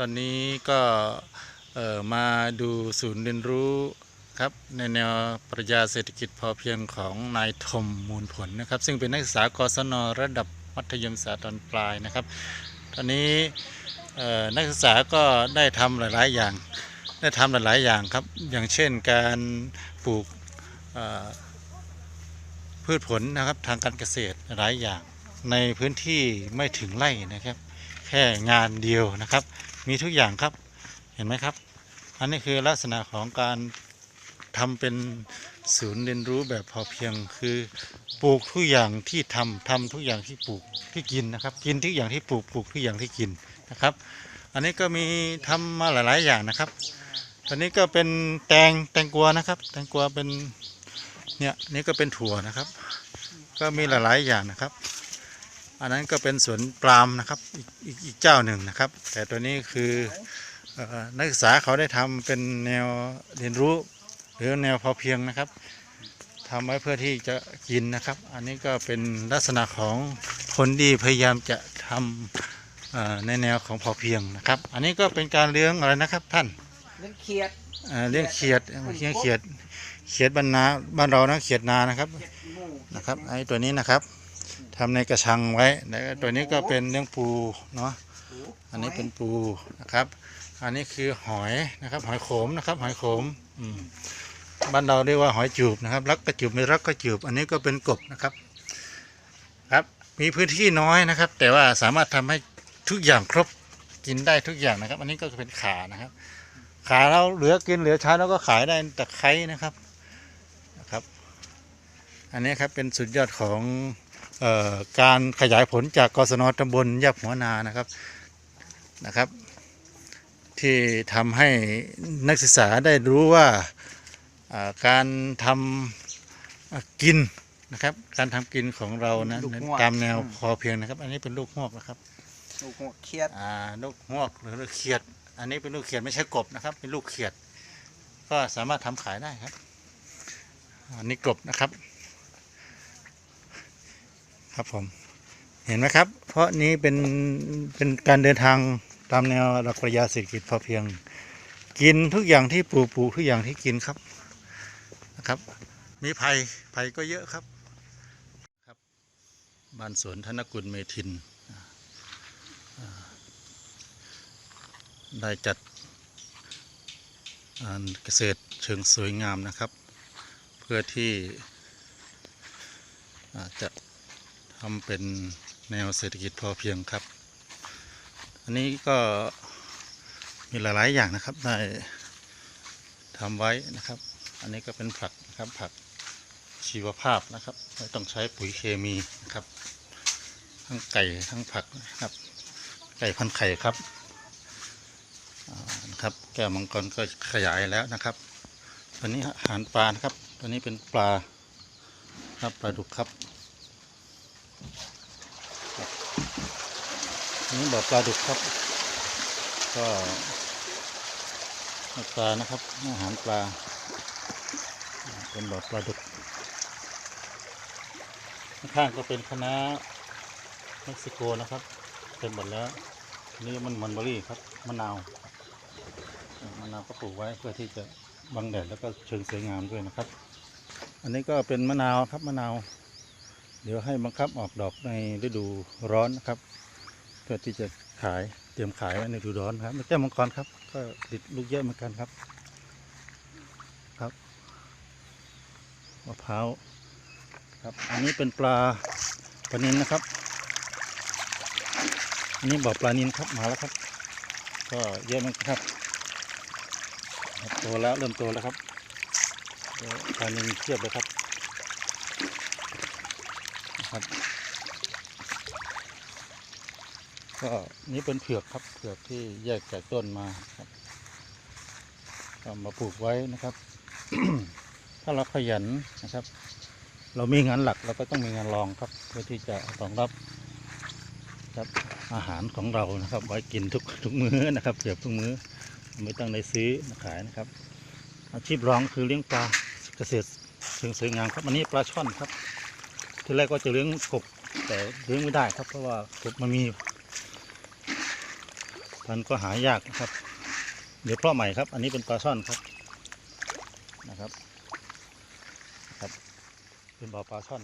ตอนนี้ก็มาดูศูนย์เรียนรู้ครับในแนวปรัชญาเศรษฐกิจพอเพียงของนายทมมูลผลนะครับ ซึ่งเป็นนักศึกษากศนระดับมัธยมศึกษาตอนปลายนะครับ ตอนนี้นักศึกษาก็ได้ทำหลาย ๆ อย่าง ได้ทำหลาย ๆ อย่างครับ อย่างเช่นการปลูกพืชผลนะครับทางการเกษตรหลายอย่างในพื้นที่ไม่ถึงไร่นะครับ ค่งานเดียวนะครับ มีทุกอย่างครับเห็นไหมครับ อันนี้คือลักษณะของการทำเป็นศูนย์เรียนรู้แบบพอเพียงคือปลูกทุกอย่างที่ทำทำทุกอย่างที่ปลูกที่กินนะครับ กินทุกอย่างที่ปลูกปลูกทุกอย่างที่กินนะครับ อันนี้ก็มีทำมาหลาย ๆ อย่างนะครับ ตอนนี้ก็เป็นแตงแตงกวานะครับ แตงกวาเป็นเนี่ยนี่ก็เป็นถั่วนะครับ ก็มีหลาย ๆ อย่างนะครับ อันนั้นก็เป็นสวนปาล์มนะครับอีกอีกอีกเจ้าหนึ่งนะครับ แต่ตัวนี้คือเอ่อนักศึกษาเขาได้ทำเป็นแนวเรียนรู้ หรือแนวพอเพียงนะครับทำไว้เพื่อที่จะกินนะครับ อันนี้ก็เป็นลักษณะของคนที่พยายามจะทำเอ่อในแนวของพอเพียงนะครับ อันนี้ก็เป็นการเลี้ยงอะไรนะครับท่านเลี้ยงเขียดเอ่อเลี้ยงเขียดเลี้ยงเขียดเขียดบรรนาบ้านเรานะเขียดนานะครับเขียดหมูนะครับไอ้ตัวนี้นะครับ ทำในกระชังไว้แล้วตัวนี้ก็เป็นเลี้ยงปูเนาะอันนี้เป็นปูนะครับ อันนี้คือหอยนะครับ หอยโขมนะครับ หอยโขมอืมบ้านเราเรียกว่าหอยจูบนะครับ รักก็จูบไม่รักก็จูบ อันนี้ก็เป็นกบนะครับครับ มีพื้นที่น้อยนะครับ แต่ว่าสามารถทำให้ทุกอย่างครบกินได้ทุกอย่างนะครับ อันนี้ก็เป็นขานะครับ ขาเราเหลือกินเหลือใช้แล้วก็ขายได้ตะไคร้นะครับนะครับ อันนี้ครับเป็นสุดยอดของ การขยายผลจากกศนตำบลยับหัวนานะครับนะครับ ที่ทำให้นักศึกษาได้รู้ว่าอ่าการทำอ่ากินนะครับ การทำกินของเรานะตามแนวพอเพียงนะครับ อันนี้เป็นลูกหอกนะครับลูกหัวเขียดอ่าลูกหอกหรือลูกเขียด อันนี้เป็นลูกเขียดไม่ใช่กบนะครับ เป็นลูกเขียด ก็สามารถทำขายได้ครับ อันนี้กบนะครับ ครับผมเห็นไหมครับ เพราะนี้เป็นเป็นการเดินทางตามแนวหลักปรัชญาเศรษฐกิจพอเพียง กินทุกอย่างที่ปลูกปลูกทุกอย่างที่กินครับนะครับ มีภัยภัยก็เยอะครับครับบ้านสวนธนกุลเมทิน ได้จัดเกษตรเชิงสวยงามนะครับ เพื่อที่จะ ทำเป็นแนวเศรษฐกิจพอเพียงครับ อันนี้ก็มีหลาย ๆ อย่างนะครับได้ทำไว้นะครับ อันนี้ก็เป็นผักนะครับผักชีวภาพนะครับไม่ต้องใช้ปุ๋ยเคมีนะครับ ทั้งไก่ทั้งผักนะครับ ไก่พันไข่ครับนะครับ แก้วมังกรก็ขยายแล้วนะครับตัวนี้อาหารปลานะครับตัวนี้เป็นปลาครับปลาดุกครับ นนี้บ่อปลาดุกครับ ก็ปลานะครับอาหารปลา เป็นบ่อปลาดุกข้างก็เป็นคณะเม็กซิโกนะครับเต็มหมดแล้วนนี่มันมันเบอรี่ครับมะนาวมะนาวก็ปลูกไว้เพื่อที่จะบังแดดแล้วก็เชิงสวยงามด้วยนะครับ อันนี้ก็เป็นมะนาวครับมะนาว เดี๋ยวให้บังคับออกดอกในฤดูร้อนนะครับ เพื่อที่จะขายเตรียมขายไว้ในฤดูร้อนครับแก้วมังกรครับ ก็ติดลูกเยอะเหมือนกันครับ ครับมะพร้าวครับ อันนี้เป็นปลาปลานินนะครับ อันนี้บ่อปลานินครับมาแล้วครับ ก็เยอะมือนกันครับโตแล้วเริ่มโตแล้วครับปลานินเทียบเลยครับครับ ก็นี่เป็นเผือกครับเผือกที่แยกจากต้นมาครับก็มาปลูกไว้นะครับ ถ้าเราขยันนะครับ เรามีงานหลักเราก็ต้องมีงานรองครับ เพื่อที่จะรองรับครับอาหารของเรานะครับ ไว้กินทุกทุกมื้อนะครับเกือบทุกมื้อไม่ต้องได้ซื้อมาขายนะครับ อาชีพรองคือเลี้ยงปลาเกษตรเชิงสวยงามครับอันนี้ปลาช่อนครับ ที่แรกก็จะเลี้ยงกบแต่เลี้ยงไม่ได้ครับเพราะว่ากบมันมี พันก็หายากนะครับ เดี๋ยวเพาะใหม่ครับ อันนี้เป็นปลาช่อนครับนะครับครับ เป็นบ่อปลาช่อน